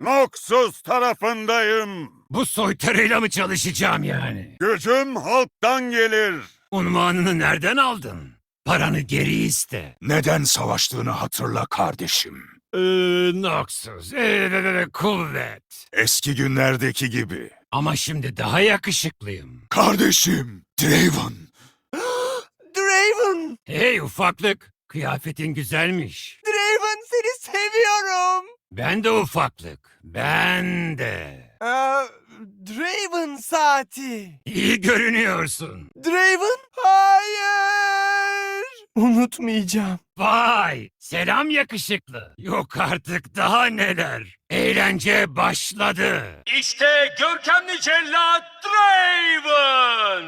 Noxus tarafındayım. Bu soytarıyla mı çalışacağım yani? Gücüm halktan gelir. Unvanını nereden aldın? Paranı geri iste. Neden savaştığını hatırla kardeşim. Ee, Noxus, ee, kuvvet. Eski günlerdeki gibi. Ama şimdi daha yakışıklıyım. Kardeşim, Draven. Draven! Hey ufaklık, kıyafetin güzelmiş. Draven seni seviyorum. Ben de ufaklık, ben de. Ee, Draven saati. İyi görünüyorsun. Draven? Hayır. Unutmayacağım. Vay, selam yakışıklı. Yok artık daha neler. Eğlence başladı. İşte görkemli cellat Draven.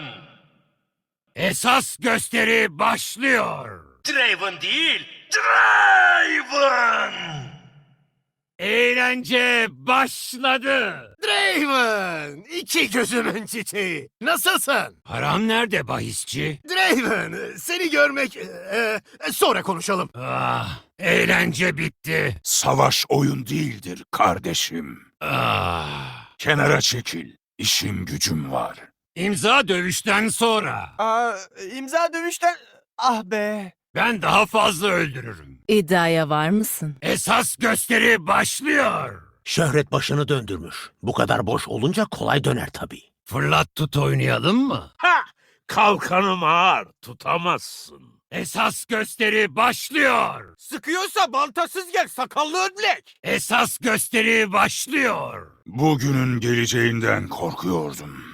Esas gösteri başlıyor. Draven değil, Draven. Eğlence başladı. Draven! iki gözümün çiçeği. Nasılsın? Param nerede bahisçi? Draven, seni görmek... e, e, sonra konuşalım. Ah, eğlence bitti. Savaş oyun değildir kardeşim. Ah. Kenara çekil. İşim gücüm var. İmza dövüşten sonra. Aa, imza dövüşten... Ah be. Ben daha fazla öldürürüm. İddiaya var mısın? Esas gösteri başlıyor. Şöhret başını döndürmüş. Bu kadar boş olunca kolay döner tabii. Fırlat tut oynayalım mı? Ha! Kalkanım ağır, tutamazsın. Esas gösteri başlıyor. Sıkıyorsa baltasız gel sakallı ödlek. Esas gösteri başlıyor. Bugünün geleceğinden korkuyordum.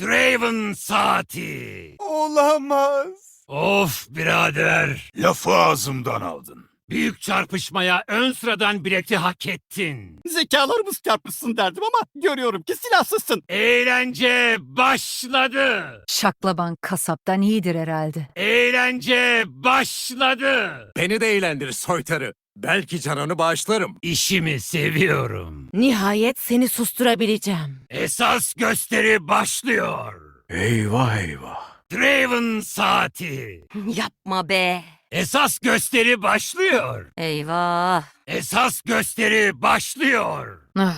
Draven saati. Olamaz. Of birader. Lafı ağzımdan aldın. Büyük çarpışmaya ön sıradan bileti hak ettin. Zekalarımız çarpışsın derdim ama görüyorum ki silahsızsın. Eğlence başladı. Şaklaban kasaptan iyidir herhalde. Eğlence başladı. Beni de eğlendir soytarı. Belki canını bağışlarım. İşimi seviyorum. Nihayet seni susturabileceğim. Esas gösteri başlıyor. Eyvah eyvah. Draven saati. Yapma be. Esas gösteri başlıyor. Eyvah. Esas gösteri başlıyor. Ah,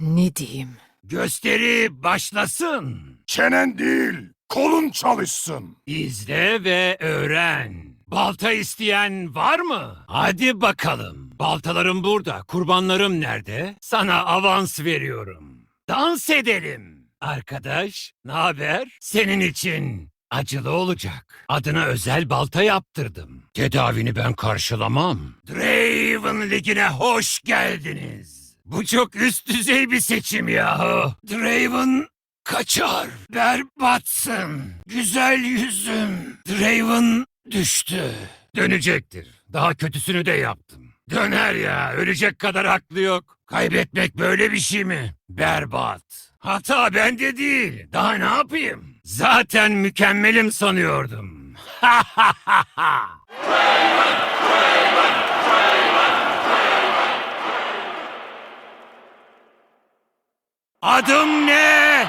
ne diyeyim? Gösteri başlasın. Çenen değil, kolun çalışsın. İzle ve öğren. Balta isteyen var mı? Hadi bakalım. Baltalarım burada. Kurbanlarım nerede? Sana avans veriyorum. Dans edelim. Arkadaş, ne haber? Senin için acılı olacak. Adına özel balta yaptırdım. Tedavini ben karşılamam. Draven Ligi'ne hoş geldiniz. Bu çok üst düzey bir seçim yahu. Draven kaçar. Berbatsın. Güzel yüzüm. Draven düştü. Dönecektir. Daha kötüsünü de yaptım. Döner ya. Ölecek kadar haklı yok. Kaybetmek böyle bir şey mi? Berbat. Hata bende değil. Daha ne yapayım? Zaten mükemmelim sanıyordum. Ha ha ha ha. Adım ne?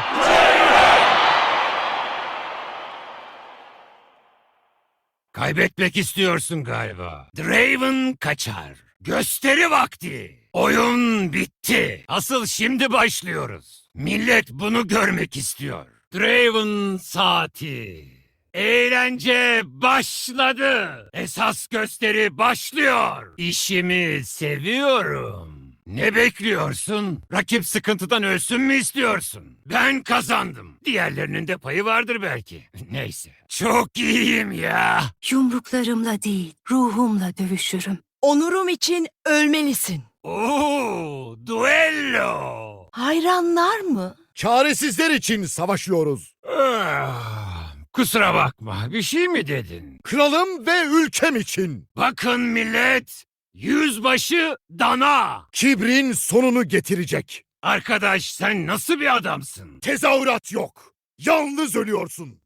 Kaybetmek istiyorsun galiba. Draven kaçar. Gösteri vakti. Oyun bitti. Asıl şimdi başlıyoruz. Millet bunu görmek istiyor. Draven saati. Eğlence başladı. Esas gösteri başlıyor. İşimi seviyorum. Ne bekliyorsun? Rakip sıkıntıdan ölsün mü istiyorsun? Ben kazandım. Diğerlerinin de payı vardır belki. Neyse. Çok iyiyim ya. Yumruklarımla değil, ruhumla dövüşürüm. Onurum için ölmelisin. Oo, duello. Hayranlar mı? Çaresizler için savaşıyoruz. Ah, kusura bakma. Bir şey mi dedin? Kralım ve ülkem için. Bakın millet. Yüzbaşı dana. Kibrin sonunu getirecek. Arkadaş sen nasıl bir adamsın? Tezahürat yok. Yalnız ölüyorsun.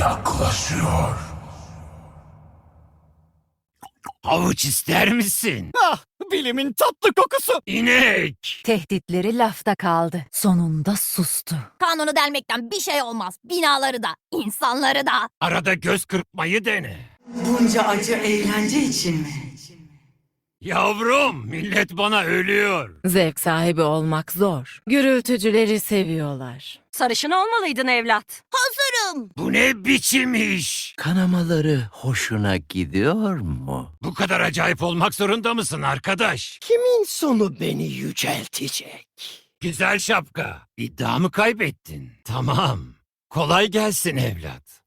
Yaklaşıyor. Havuç ister misin? Ah, bilimin tatlı kokusu. İnek. Tehditleri lafta kaldı. Sonunda sustu. Kanunu delmekten bir şey olmaz. Binaları da, insanları da. Arada göz kırpmayı dene. Bunca acı eğlence için mi? Yavrum, millet bana ölüyor. Zevk sahibi olmak zor. Gürültücüleri seviyorlar. Sarışın olmalıydın evlat. Hazırım. Bu ne biçim iş? Kanamaları hoşuna gidiyor mu? Bu kadar acayip olmak zorunda mısın arkadaş? Kimin sonu beni yüceltecek? Güzel şapka. İddiamı kaybettin. Tamam. Kolay gelsin evlat.